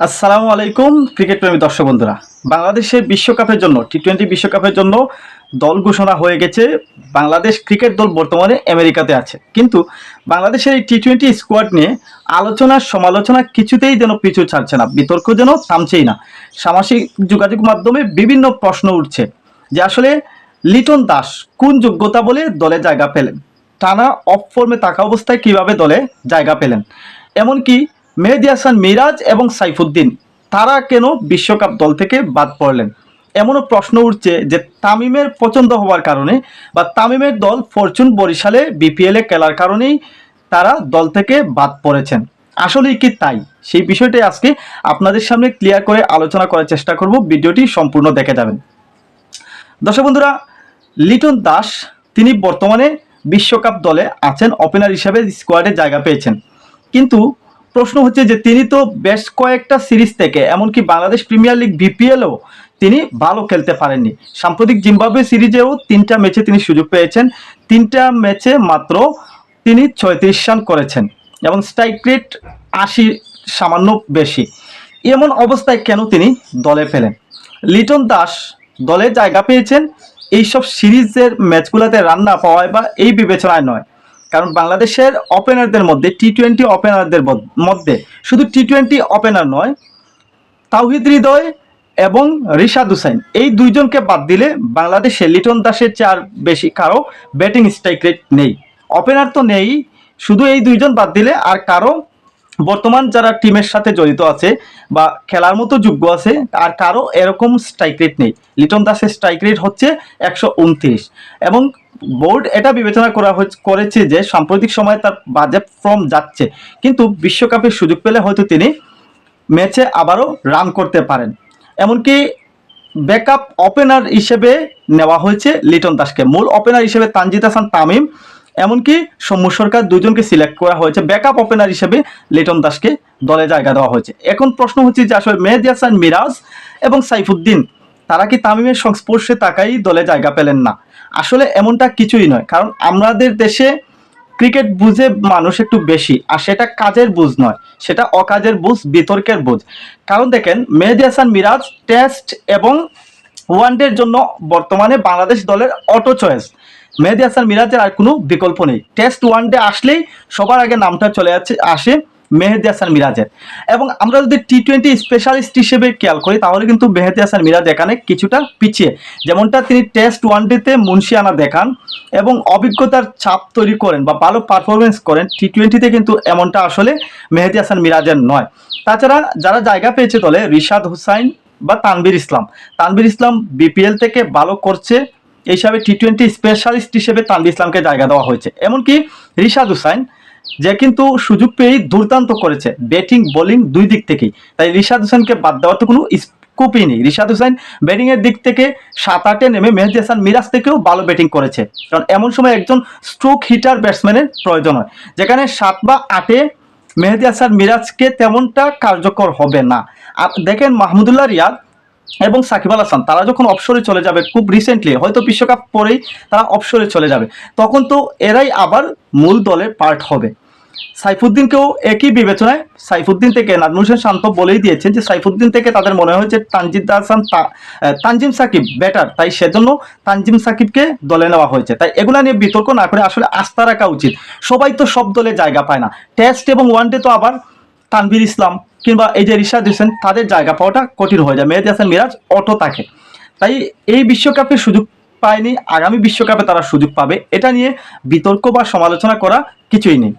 আসসালামু আলাইকুম, ক্রিকেট প্রেমী দর্শক বন্ধুরা। বাংলাদেশের বিশ্বকাপের জন্য টি টোয়েন্টি বিশ্বকাপের জন্য দল ঘোষণা হয়ে গেছে। বাংলাদেশ ক্রিকেট দল বর্তমানে আমেরিকাতে আছে। কিন্তু বাংলাদেশের এই টি টোয়েন্টি স্কোয়াড নিয়ে আলোচনা, সমালোচনা কিছুতেই যেন পিছু ছাড়ছে না, বিতর্ক যেন থামছেই না। সামাজিক যোগাযোগ মাধ্যমে বিভিন্ন প্রশ্ন উঠছে যে আসলে লিটন দাস কোন যোগ্যতা বলে দলে জায়গা পেলেন? টানা অফ ফর্মে থাকা অবস্থায় কীভাবে দলে জায়গা পেলেন? এমনকি মেহেদি হাসান মিরাজ এবং সাইফুদ্দিন, তারা কেন বিশ্বকাপ দল থেকে বাদ পড়লেন? এমনও প্রশ্ন উঠছে যে তামিমের পছন্দ হওয়ার কারণে বা তামিমের দল ফরচুন বরিশালে বিপিএলে খেলার কারণেই তারা দল থেকে বাদ পড়েছেন। আসলেই কি তাই? সেই বিষয়টাই আজকে আপনাদের সামনে ক্লিয়ার করে আলোচনা করার চেষ্টা করব। ভিডিওটি সম্পূর্ণ দেখে যাবেন। দর্শক বন্ধুরা, লিটন দাস, তিনি বর্তমানে বিশ্বকাপ দলে আছেন ওপেনার হিসেবে স্কোয়াডে জায়গা পেয়েছেন। কিন্তু প্রশ্ন হচ্ছে যে তিনি তো বেশ কয়েকটা সিরিজ থেকে, এমনকি বাংলাদেশ প্রিমিয়ার লিগ বিপিএলও তিনি ভালো খেলতে পারেননি। সাম্প্রতিক জিম্বাবুয়ে সিরিজেও তিনটা ম্যাচে তিনি সুযোগ পেয়েছেন। তিনটা ম্যাচে মাত্র তিনি ছয়ত্রিশ রান করেছেন এবং স্ট্রাইক রেট আশি সামান্য বেশি। এমন অবস্থায় কেন তিনি দলে ফেলেন লিটন দাস দলে জায়গা পেয়েছেন। এইসব সিরিজের ম্যাচগুলোতে রান না পাওয়ায় বা এই বিবেচনায় নয়। কারণ বাংলাদেশের ওপেনারদের মধ্যে টি টোয়েন্টি ওপেনারদের মধ্যে শুধু টি টোয়েন্টি ওপেনার নয়, তাওহিদ হৃদয় এবং রিশাদ হুসাইন, এই দুইজনকে বাদ দিলে বাংলাদেশে লিটন দাসের চার বেশি কারও ব্যাটিং স্ট্রাইক রেট নেই। ওপেনার তো নেই, শুধু এই দুইজন বাদ দিলে আর কারও বর্তমান যারা টিমের সাথে জড়িত আছে বা খেলার মতো যোগ্য আছে, আর কারও এরকম স্ট্রাইক রেট নেই। লিটন দাসের স্ট্রাইক রেট হচ্ছে একশো উনত্রিশ। এবং বোর্ড এটা বিবেচনা করা করেছে যে সাম্প্রতিক সময়ে তার বাজেট ফর্ম যাচ্ছে। কিন্তু বিশ্বকাপের সুযোগ পেলে হয়তো তিনি ম্যাচে আবারও রান করতে পারেন। এমনকি ব্যাকআপ ওপেনার হিসেবে নেওয়া হয়েছে লিটন দাসকে। মূল ওপেনার হিসেবে তানজিদ হাসান তামিম এমনকি সৌম্য সরকার দুজনকে সিলেক্ট করা হয়েছে ব্যাকআপ ওপেনার হিসেবে লিটন দাসকে দলে জায়গা দেওয়া হয়েছে। এখন প্রশ্ন হচ্ছে যে আসলে মেহেদি হাসান, মিরাজ এবং সাইফুদ্দিন, তারা কি তামিমের সংস্পর্শে তাকাই দলে জায়গা পেলেন না? আসলে এমনটা কিছুই নয়, কারণ আমাদের দেশে ক্রিকেট বুঝে মানুষ একটু বেশি, আর সেটা কাজের বুঝ নয়, সেটা অকাজের বুঝ, বিতর্কের বুঝ। কারণ দেখেন, মেহেদি হাসান, মিরাজ, টেস্ট এবং ওয়ানডের জন্য বর্তমানে বাংলাদেশ দলের অটো চয়েস মেহেদি হাসান মিরাজের আর কোনো বিকল্প নেই। টেস্ট ওয়ানডে আসলেই সবার আগে নামটা চলে যাচ্ছে, আসে মেহেদি হাসান মিরাজের। এবং আমরা যদি টি টোয়েন্টি স্পেশালিস্ট হিসেবে খেয়াল করি, তাহলে কিন্তু মেহেদি হাসান মিরাজ এখানে কিছুটা পিছিয়ে। যেমনটা তিনি টেস্ট ওয়ানডেতে মুন্সিয়ানা দেখান এবং অভিজ্ঞতার ছাপ তৈরি করেন বা ভালো পারফরমেন্স করেন টি টোয়েন্টিতে কিন্তু এমনটা আসলে মেহেদি হাসান মিরাজের নয়। তাছাড়া যারা জায়গা পেয়েছে দলে, রিশাদ হুসাইন বা তানবির ইসলাম। তানবির ইসলাম বিপিএল থেকে ভালো করছে হিসাবে টি টোয়েন্টি স্পেশালিস্ট হিসেবে তানবির ইসলামকে জায়গা দেওয়া হয়েছে। এমনকি রিশাদ হুসাইন, যে কিন্তু সুযোগ পেয়েই দুর্দান্ত করেছে ব্যাটিং বোলিং দুই দিক থেকেই। তাই রিশাদ হোসেনকে বাদ দেওয়ার তো কোনো স্কোপই নেই। রিশাদ হোসেন ব্যাটিংয়ের দিক থেকে সাত আটে নেমে মেহেদি হাসান মিরাজ থেকেও ভালো ব্যাটিং করেছে। কারণ এমন সময় একজন স্ট্রোক হিটার ব্যাটসম্যানের প্রয়োজন হয়, যেখানে সাত বা আটে মেহেদি হাসান মিরাজকে তেমনটা কার্যকর হবে না। আর দেখেন মাহমুদুল্লাহ রিয়াদ এবং সাকিব আল হাসান, তারা যখন অবসরে চলে যাবে খুব রিসেন্টলি হয়তো বিশ্বকাপ পরেই তারা অবসরে চলে যাবে। তখন তো এরাই আবার মূল দলের পার্ট হবে। সাইফুদ্দিনকেও একই বিবেচনায়, সাইফুদ্দিন থেকে নাজমুল হোসেন শান্ত বলেই দিয়েছেন যে সাইফুদ্দিন থেকে তাদের মনে হয়েছে তানজিদ হাসান তানজিম সাকিব বেটার তাই সেজন্য তানজিম সাকিবকে দলে নেওয়া হয়েছে। তাই এগুলো নিয়ে বিতর্ক না করে আসলে আস্থা রাখা উচিত। সবাই তো সব দলে জায়গা পায় না। টেস্ট এবং ওয়ানডে তো আবার তানভীর ইসলাম কিংবা এই যে রিশাদ হোসেন তাদের জায়গা পাওয়াটা কঠিন হয়ে যায়। মেহেদি হাসান মিরাজ অটো থাকে তাই এই বিশ্বকাপে সুযোগ পায়নি, আগামী বিশ্বকাপে তারা সুযোগ পাবে। এটা নিয়ে বিতর্ক বা সমালোচনা করা কিছুই নেই।